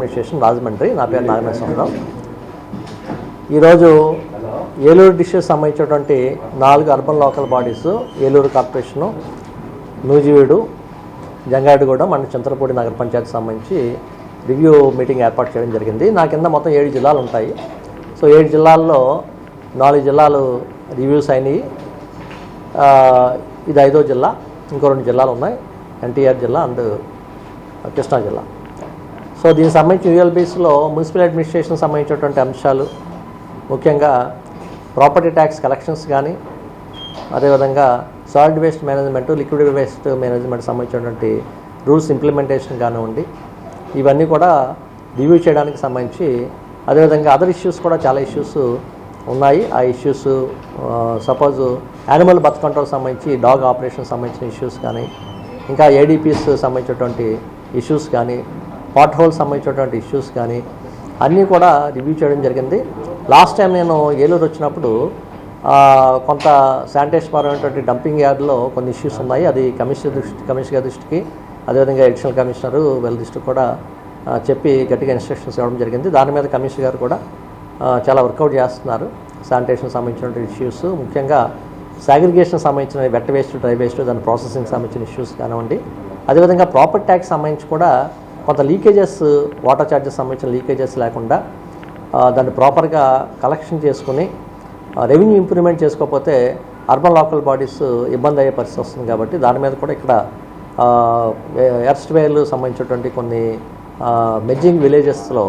Administration Rajahmundry. నా పేరు నాగనేశ్వరరావు ఈరోజు ఏలూరు డిస్ట్రిక్ట్ సంబంధించినటువంటి నాలుగు urban local bodies Eluru corporation Nuzvid Jangareddygudem మన చింతలపూడి నగర పంచాయతీ సంబంధించి రివ్యూ మీటింగ్ ఏర్పాటు చేయడం జరిగింది. నా కింద మొత్తం ఏడు జిల్లాలు ఉంటాయి. సో ఏడు జిల్లాల్లో నాలుగు జిల్లాలు రివ్యూస్ అయినాయి. ఇది ఐదో జిల్లా. ఇంకో రెండు జిల్లాలు ఉన్నాయి. ఎన్టీఆర్ జిల్లా అండ్ కృష్ణా జిల్లా. సో దీనికి సంబంధించి యూఎల్బీస్లో మున్సిపల్ అడ్మినిస్ట్రేషన్ సంబంధించినటువంటి అంశాలు ముఖ్యంగా ప్రాపర్టీ ట్యాక్స్ కలెక్షన్స్ కానీ అదేవిధంగా solid waste management liquid waste management సంబంధించినటువంటి రూల్స్ ఇంప్లిమెంటేషన్ కానివ్వండి ఇవన్నీ కూడా రివ్యూ చేయడానికి సంబంధించి అదేవిధంగా అదర్ ఇష్యూస్ కూడా చాలా ఇష్యూస్ ఉన్నాయి. ఆ issues suppose animal birth control సంబంధించి డాగ్ ఆపరేషన్ సంబంధించిన ఇష్యూస్ కానీ ఇంకా ఏడీపీస్ సంబంధించినటువంటి ఇష్యూస్ కానీ పాట్ హోల్ సంబంధించినటువంటి ఇష్యూస్ కానీ అన్నీ కూడా రివ్యూ చేయడం జరిగింది. లాస్ట్ టైం నేను ఏలూరు వచ్చినప్పుడు కొంత శానిటేషన్ పరమైనటువంటి డంపింగ్ యార్డ్లో కొన్ని ఇష్యూస్ ఉన్నాయి. అది కమిషనర్ దృష్టి కమిషనర్ దృష్టికి అదేవిధంగా అడిషనల్ కమిషనరు వెల్ దృష్టికి కూడా చెప్పి గట్టిగా ఇన్స్ట్రక్షన్స్ ఇవ్వడం జరిగింది. దాని మీద కమిషనర్ గారు కూడా చాలా వర్కౌట్ చేస్తున్నారు. శానిటేషన్ సంబంధించినటువంటి ఇష్యూస్ ముఖ్యంగా సాగ్రిగేషన్ సంబంధించిన వెట్ వేస్ట్ డ్రై వేస్ట్ దాని ప్రాసెసింగ్ సంబంధించిన ఇష్యూస్ కానివ్వండి. అదేవిధంగా ప్రాపర్టీ ట్యాక్స్ సంబంధించి కూడా కొంత లీకేజెస్ వాటర్ ఛార్జెస్ సంబంధించిన లీకేజెస్ లేకుండా దాన్ని ప్రాపర్గా కలెక్షన్ చేసుకుని రెవెన్యూ ఇంప్రూవ్మెంట్ చేసుకోకపోతే అర్బన్ లోకల్ బాడీస్ ఇబ్బంది అయ్యే పరిస్థితి వస్తుంది కాబట్టి దాని మీద కూడా ఇక్కడ ఎర్స్ట్ వేలు సంబంధించినటువంటి కొన్ని మెజ్జింగ్ విలేజెస్లో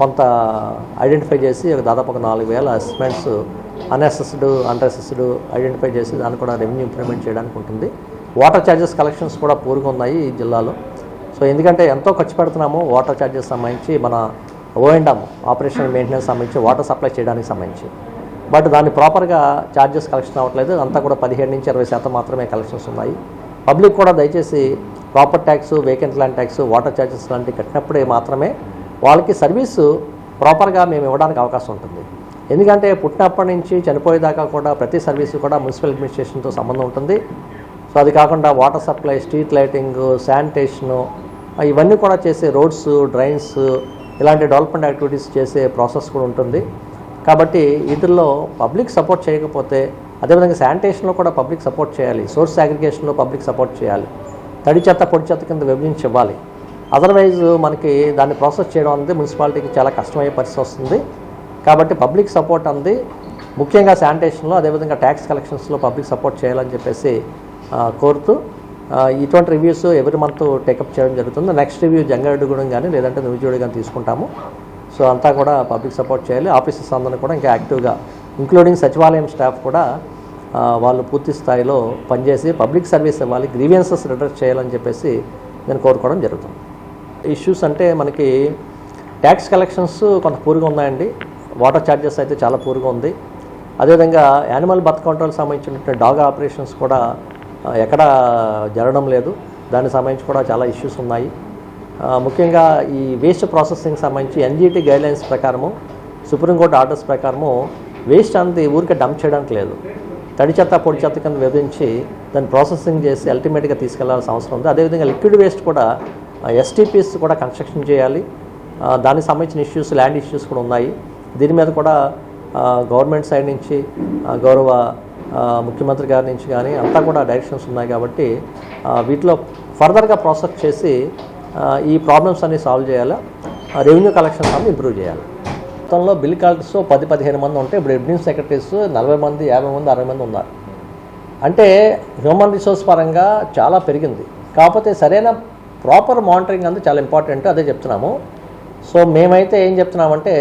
కొంత ఐడెంటిఫై చేసి ఒక దాదాపు ఒక నాలుగు వేల అసెస్మెంట్స్ అన్అసెస్డ్ అన్అసెస్డ్ ఐడెంటిఫై చేసి దాన్ని కూడా రెవెన్యూ ఇంప్రూవ్మెంట్ చేయడానికి ఉంటుంది. వాటర్ ఛార్జెస్ కలెక్షన్స్ కూడా పూర్గా ఉన్నాయి ఈ జిల్లాలో. సో ఎందుకంటే ఎంతో ఖర్చు పెడుతున్నాము వాటర్ ఛార్జెస్ సంబంధించి మన O and M operation maintenance సంబంధించి వాటర్ సప్లై చేయడానికి సంబంధించి. బట్ దాన్ని ప్రాపర్గా ఛార్జెస్ కలెక్షన్ అవ్వట్లేదు. అంతా కూడా పదిహేడు నుంచి ఇరవై శాతం మాత్రమే కలెక్షన్స్ ఉన్నాయి. పబ్లిక్ కూడా దయచేసి proper tax vacant land tax water charges లాంటివి కట్టినప్పుడే మాత్రమే వాళ్ళకి సర్వీసు ప్రాపర్గా మేము ఇవ్వడానికి అవకాశం ఉంటుంది. ఎందుకంటే పుట్టినప్పటి నుంచి చనిపోయేదాకా కూడా ప్రతి సర్వీసు కూడా మున్సిపల్ అడ్మినిస్ట్రేషన్తో సంబంధం ఉంటుంది. సో అది కాకుండా water supply street lighting sanitation ఇవన్నీ కూడా చేసే రోడ్స్ డ్రైన్స్ ఇలాంటి డెవలప్మెంట్ యాక్టివిటీస్ చేసే ప్రాసెస్ కూడా ఉంటుంది. కాబట్టి వీటిల్లో పబ్లిక్ సపోర్ట్ చేయకపోతే అదేవిధంగా శానిటేషన్లో కూడా పబ్లిక్ సపోర్ట్ చేయాలి. సోర్స్ అగ్రిగేషన్లో పబ్లిక్ సపోర్ట్ చేయాలి. తడి చెత్త పొడి చెత్త కింద విభజించి ఇవ్వాలి. అదర్వైజ్ మనకి దాన్ని ప్రాసెస్ చేయడం అనేది మున్సిపాలిటీకి చాలా కష్టమయ్యే పరిస్థితి వస్తుంది. కాబట్టి పబ్లిక్ సపోర్ట్ అంది. ముఖ్యంగా శానిటేషన్లో అదేవిధంగా ట్యాక్స్ కలెక్షన్స్లో పబ్లిక్ సపోర్ట్ చేయాలని చెప్పేసి కోరుతూ ఇటువంటి రివ్యూస్ ఎవ్రీ మంత్ టేకప్ చేయడం జరుగుతుంది. నెక్స్ట్ రివ్యూ జంగారెడ్డిగూడెం కానీ లేదంటే నువ్వుజోడి కానీ తీసుకుంటాము. సో అంతా కూడా పబ్లిక్ సపోర్ట్ చేయాలి. ఆఫీసర్స్ అందరూ కూడా ఇంకా యాక్టివ్గా ఇంక్లూడింగ్ సచివాలయం స్టాఫ్ కూడా వాళ్ళు పూర్తి స్థాయిలో పనిచేసి పబ్లిక్ సర్వీస్ ఇవ్వాలి గ్రీవియన్సెస్ రిడ్రెస్ చేయాలని చెప్పేసి నేను కోరుకోవడం జరుగుతుంది. ఇష్యూస్ అంటే మనకి ట్యాక్స్ కలెక్షన్స్ కొంత పూర్గా ఉన్నాయండి. వాటర్ ఛార్జెస్ అయితే చాలా పూర్గా ఉంది. అదేవిధంగా యానిమల్ బర్త్ కంట్రోల్ సంబంధించినటువంటి డాగ్ ఆపరేషన్స్ కూడా ఎక్కడ జరగడం లేదు. దానికి సంబంధించి కూడా చాలా ఇష్యూస్ ఉన్నాయి. ముఖ్యంగా ఈ వేస్ట్ ప్రాసెసింగ్ సంబంధించి ఎన్జిటి గైడ్లైన్స్ ప్రకారము సుప్రీంకోర్టు ఆర్డర్స్ ప్రకారము వేస్ట్ అనేది ఊరికే డంప్ చేయడానికి లేదు. తడి చెత్త పొడి చెత్త కింద విభజించి దాన్ని ప్రాసెసింగ్ చేసి అల్టిమేట్గా తీసుకెళ్ళాల్సిన అవసరం ఉంది. అదేవిధంగా లిక్విడ్ వేస్ట్ కూడా ఎస్టీపీస్ కూడా కన్స్ట్రక్షన్ చేయాలి. దానికి సంబంధించిన ఇష్యూస్ ల్యాండ్ ఇష్యూస్ కూడా ఉన్నాయి. దీని మీద కూడా గవర్నమెంట్ సైడ్ నుంచి గౌరవ ముఖ్యమంత్రి గారి నుంచి కానీ అంతా కూడా డైరెక్షన్స్ ఉన్నాయి కాబట్టి వీటిలో ఫర్దర్గా ప్రాసెస్ చేసి ఈ ప్రాబ్లమ్స్ అన్ని సాల్వ్ చేయాలి? రెవెన్యూ కలెక్షన్స్ అన్ని ఇంప్రూవ్ చేయాలి? మొత్తంలో బిల్ కలెక్టర్స్ పది పదిహేను మంది ఉంటే ఇప్పుడు అడ్మిన్ సెక్రటరీస్ నలభై మంది యాభై మంది అరవై మంది ఉన్నారు. అంటే హ్యూమన్ రిసోర్స్ పరంగా చాలా పెరిగింది. కాకపోతే సరైన ప్రాపర్ మానిటరింగ్ అంతా చాలా ఇంపార్టెంట్ అదే చెప్తున్నాము. సో మేమైతే ఏం చెప్తున్నామంటే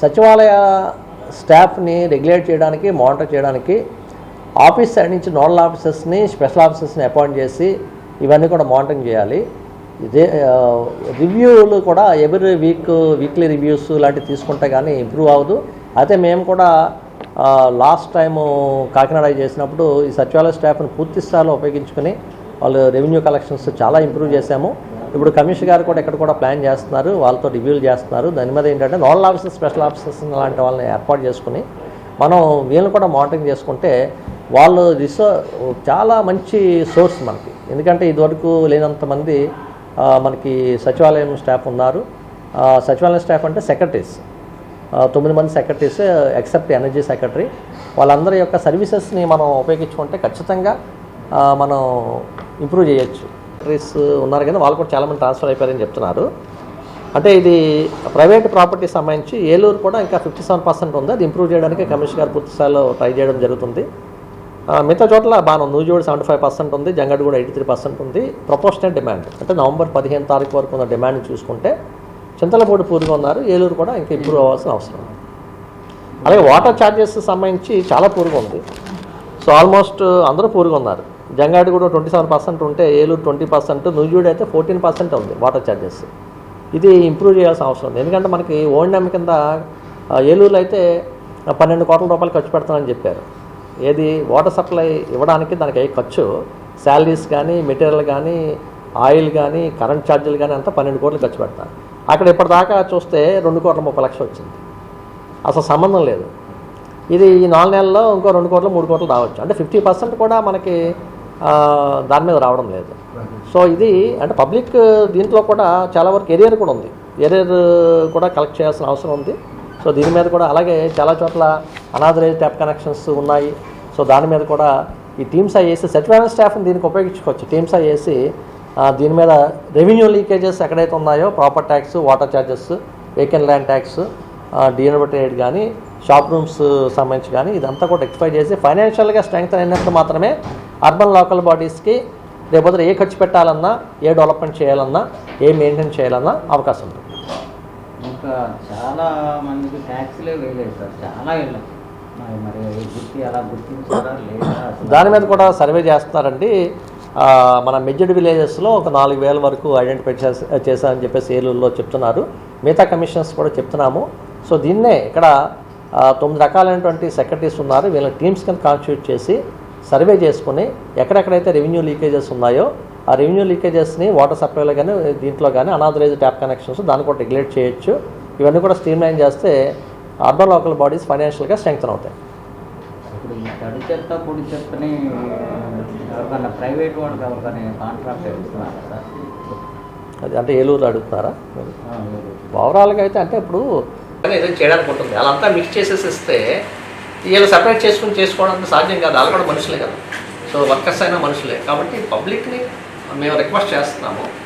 సచివాలయ స్టాఫ్ని రెగ్యులేట్ చేయడానికి మానిటర్ చేయడానికి ఆఫీస్ సైడ్ నుంచి నోడల్ ఆఫీసర్స్ని స్పెషల్ ఆఫీసర్స్ని అపాయింట్ చేసి ఇవన్నీ కూడా మానిటరింగ్ చేయాలి. ఇదే రివ్యూలు కూడా ఎవ్రీ వీక్ వీక్లీ రివ్యూస్ లాంటివి తీసుకుంటే కానీ ఇంప్రూవ్ అవ్వదు. అయితే మేము కూడా లాస్ట్ టైము కాకినాడ చేసినప్పుడు ఈ సచివాలయ స్టాఫ్ని పూర్తి స్థాయిలో ఉపయోగించుకుని వాళ్ళు రెవెన్యూ కలెక్షన్స్ చాలా ఇంప్రూవ్ చేశాము. ఇప్పుడు కమిషన్ గారు కూడా ఇక్కడ కూడా ప్లాన్ చేస్తున్నారు వాళ్ళతో రివ్యూలు చేస్తున్నారు. దాని మీద ఏంటంటే నోడల్ ఆఫీసర్స్ స్పెషల్ ఆఫీసర్స్ లాంటి వాళ్ళని ఏర్పాటు చేసుకుని మనం వీళ్ళని కూడా మానిటరింగ్ చేసుకుంటే వాళ్ళు రిసో చాలా మంచి సోర్స్ మనకి. ఎందుకంటే ఇదివరకు లేనంతమంది మనకి సచివాలయం స్టాఫ్ ఉన్నారు. సచివాలయం స్టాఫ్ అంటే సెక్రటరీస్. తొమ్మిది మంది సెక్రటరీస్ ఎక్సెప్ట్ ఎనర్జీ సెక్రటరీ. వాళ్ళందరి యొక్క సర్వీసెస్ని మనం ఉపయోగించుకుంటే ఖచ్చితంగా మనం ఇంప్రూవ్ చేయొచ్చు. సెక్రటరీస్ ఉన్నారు కానీ వాళ్ళు కూడా చాలామంది ట్రాన్స్ఫర్ అయిపోయారని చెప్తున్నారు. అంటే ఇది ప్రైవేట్ ప్రాపర్టీ సంబంధించి ఏలూరు కూడా ఇంకా ఫిఫ్టీ సెవెన్ పర్సెంట్ ఉంది. అది ఇంప్రూవ్ చేయడానికి కమిషనర్ గారు పూర్తిస్థాయిలో ట్రై చేయడం జరుగుతుంది. మిగతా చోట్ల బాగా నూజివీడు సెవెంటీ ఫైవ్ పర్సెంట్ ఉంది. జంగడి కూడా ఎయిటీ త్రీ పర్సెంట్ ఉంది. ప్రపోర్షనల్ డిమాండ్ అంటే నవంబర్ పదిహేను తారీఖు వరకు ఉన్న డిమాండ్ చూసుకుంటే చింతలపూడి పూర్తిగా ఉన్నారు. ఏలూరు కూడా ఇంకా ఇంప్రూవ్ అవ్వాల్సిన అవసరం ఉంది. అలాగే వాటర్ ఛార్జెస్ సంబంధించి చాలా పూర్గా ఉంది. సో ఆల్మోస్ట్ అందరూ పూర్గా ఉన్నారు. జంగాడి కూడా ట్వంటీ సెవెన్ పర్సెంట్ ఉంటే ఏలూరు ట్వంటీ పర్సెంట్ నూజివీడు అయితే ఫోర్టీన్ పర్సెంట్ ఉంది వాటర్ ఛార్జెస్ ఇది ఇంప్రూవ్ చేయాల్సిన అవసరం ఉంది. ఎందుకంటే మనకి ఓఎండ్ఎం కింద ఏలూరులో అయితే పన్నెండు కోట్ల రూపాయలు ఖర్చు పెడతానని చెప్పారు. ఏది? వాటర్ సప్లై ఇవ్వడానికి దానికి అయ్యే ఖర్చు? శాలరీస్ కానీ మెటీరియల్ కానీ ఆయిల్ కానీ కరెంట్ ఛార్జీలు కానీ అంతా పన్నెండు కోట్లు ఖర్చు పెడతారు అక్కడ ఇప్పటిదాకా చూస్తే రెండు కోట్ల ముప్పై లక్షలు వచ్చింది. అసలు సంబంధం లేదు. ఇది ఈ నాలుగు నెలల్లో ఇంకో రెండు కోట్లు మూడు కోట్లు రావచ్చు. అంటే ఫిఫ్టీ పర్సెంట్ కూడా మనకి దాని మీద రావడం లేదు. సో ఇది అంటే పబ్లిక్ దీంట్లో కూడా చాలా వరకు ఎరియర్ కూడా ఉంది. ఎరియర్ కూడా కలెక్ట్ చేయాల్సిన అవసరం ఉంది. సో దీని మీద కూడా అలాగే చాలా చోట్ల అనాథరైజ్ ట్యాప్ కనెక్షన్స్ ఉన్నాయి. సో దాని మీద కూడా ఈ టీమ్స్ అయ్యేసి సచివాలయం స్టాఫ్ని దీనికి ఉపయోగించుకోవచ్చు. టీమ్స్ అయ్యేసి దీని మీద రెవెన్యూ లీకేజెస్ ఎక్కడైతే ఉన్నాయో proper tax water charges vacant land tax డిఎన్బిటెడ్ కానీ షాప్ రూమ్స్ సంబంధించి కానీ ఇదంతా కూడా ఎక్స్పైర్ చేసి ఫైనాన్షియల్గా స్ట్రెంగ్త్ అయినప్పుడు మాత్రమే అర్బన్ లోకల్ బాడీస్కి రేపొద్దు ఏ ఖర్చు పెట్టాలన్నా ఏ డెవలప్మెంట్ చేయాలన్నా ఏ మెయింటైన్ చేయాలన్నా అవకాశం ఉంటుంది ఇంకా చాలా మందికి ట్యాక్స్లే వేయలేదు సార్. చాలా వెళ్ళాం. దాని మీద కూడా సర్వే చేస్తున్నారండి. మన మెజ్జడ్ విలేజెస్లో ఒక నాలుగు వేల వరకు ఐడెంటిఫై చేసా చేశారని చెప్పేసి ఏలూరులో చెప్తున్నారు. మిగతా కమిషన్స్ కూడా చెప్తున్నాము. సో దీన్నే ఇక్కడ తొమ్మిది రకాలైనటువంటి సెక్రటరీస్ ఉన్నారు. వీళ్ళ టీమ్స్ కింద కాన్స్టిట్యూట్ చేసి సర్వే చేసుకుని ఎక్కడెక్కడైతే రెవెన్యూ లీకేజెస్ ఉన్నాయో ఆ రెవెన్యూ లీకేజెస్ని వాటర్ సప్లైలో కానీ దీంట్లో కానీ అనాథరైజ్ ట్యాప్ కనెక్షన్స్ దాన్ని కూడా రెగ్యులేట్ చేయొచ్చు. ఇవన్నీ కూడా స్ట్రీమ్లైన్ చేస్తే అర్బన్ లోకల్ బాడీస్ ఫైనాన్షియల్గా స్ట్రెంగ్తన్ అవుతాయి. ఇప్పుడు ఈ తడి చెత్త పొడి చెత్తని ఎవరికన్నా ప్రైవేట్ వాళ్ళకి ఎవరికైనా కాంట్రాక్ట్ ఇస్తున్నారా సార్? అది అంటే ఏలూరు అడుగుతున్నారా? ఆ, లేదు. ఓవరాల్గా అయితే అంటే ఇప్పుడు ఏదైనా చేయడానికి ఉంటుంది. వాళ్ళంతా మిక్స్ చేసేసి ఇస్తే వీళ్ళు సపరేట్ చేసుకుని చేసుకోవడానికి సాధ్యం కాదు. వాళ్ళు కూడా మనుషులే కదా. సో వర్కర్స్ అయినా మనుషులే. కాబట్టి పబ్లిక్ని మేము రిక్వెస్ట్ చేస్తున్నాము.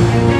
Thank you.